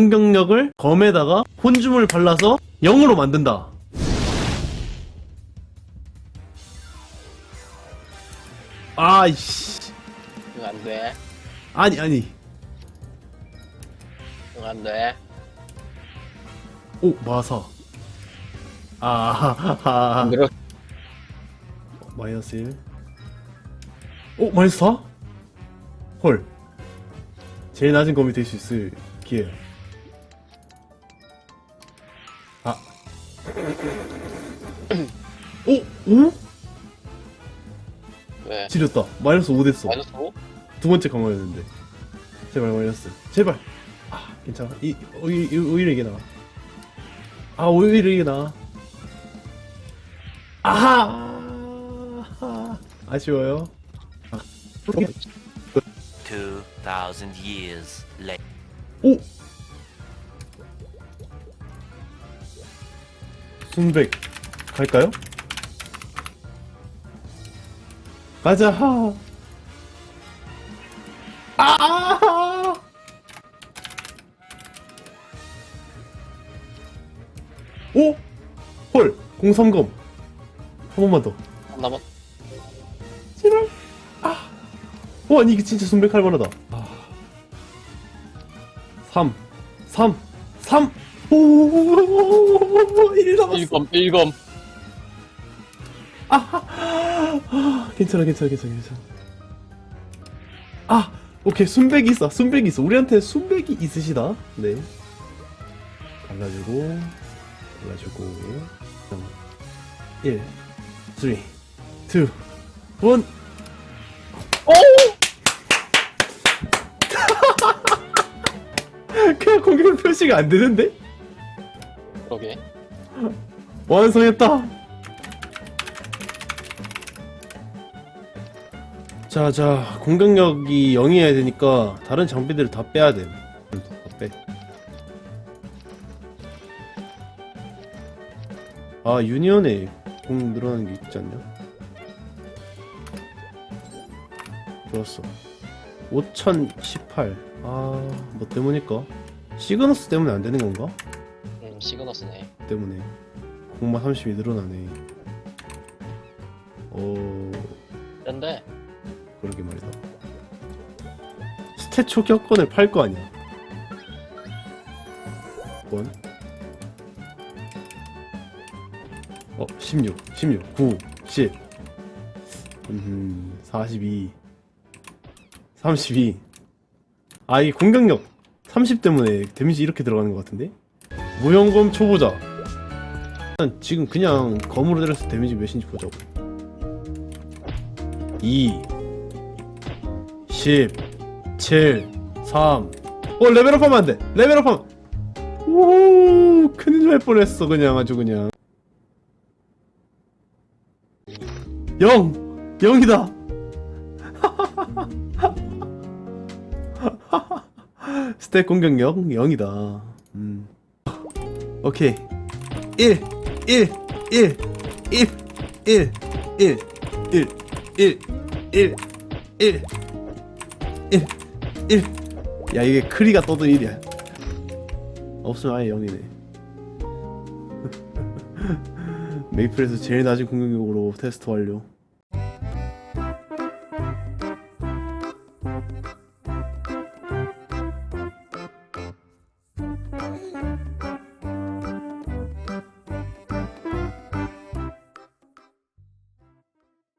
공격력을 검에다가 혼줌을 발라서 0으로 만든다. 아이씨. 응, 안 돼. 아니, 아니. 응, 안 돼. 오, 마사. 아하하하. 늘어. 마이너스 1. 오, 마이너스 4? 헐. 제일 낮은 검이 될 수 있을 기회. 아. 오, 오? 왜? 지렸다. 마이너스 5 됐어. 마이너스 5? 두 번째 강화였는데. 제발 마이너스. 제발. 아, 괜찮아. 이, 오- 이, 오히려 이게 나아. 아, 오히려 이게 나아. 아하! 아쉬워요. 2,000 years later. 오! 순백 갈까요? 가자. 아! 오! 헐, 03검. 한 번만 더. 남았. 제발. 아. 와, 아니, 이게 진짜 순백 할 만하다. 아. 3, 3, 3. 오, 1 남았어. 1검, 1검. 아, 괜찮아, 괜찮아, 괜찮아, 괜찮아. 아, 오케이, 순백이 있어, 순백이 있어. 우리한테 순백이 있으시다. 네. 갈라주고, 갈라주고. 1, 3, 2, 1. 오! 그냥 공격 표시가 안 되는데? 그러게. 완성했다. 자, 자, 공격력이 0이어야 되니까 다른 장비들을 다 빼야 돼. 음, 다 빼. 아, 유니언에 공 늘어나는 게 있지 않냐? 좋았어. 5018. 아, 뭐 때문일까? 시그너스 때문에 안 되는 건가? 음, 시그너스네. 때문에 공마 30이 늘어나네. 어, 근데, 그러게 말이다. 스탯 초격권을 팔 거 아니야. 권. 어, 16, 16, 9, 10. 음, 42, 32. 아, 이 공격력 30 때문에 데미지 이렇게 들어가는 것 같은데? 무형검 초보자. 일단 지금 그냥 검으로 때려서 데미지 몇인지 보자고. 2, 10, 7, 3. 어, 레벨업 하면 안 돼. 레벨업 하면. 오, 큰일 날 뻔했어, 그냥 아주 그냥. 0! 0이다! 스택 공격력 0이다. 음. 오케이. 1, 1, 1, 1, 1, 1, 1, 1, 1, 1, 1, 1. 야, 이게 크리가 떠도 1이야. 없으면 아예 0이네. 메이플에서 제일 낮은 공격력으로 테스트 완료.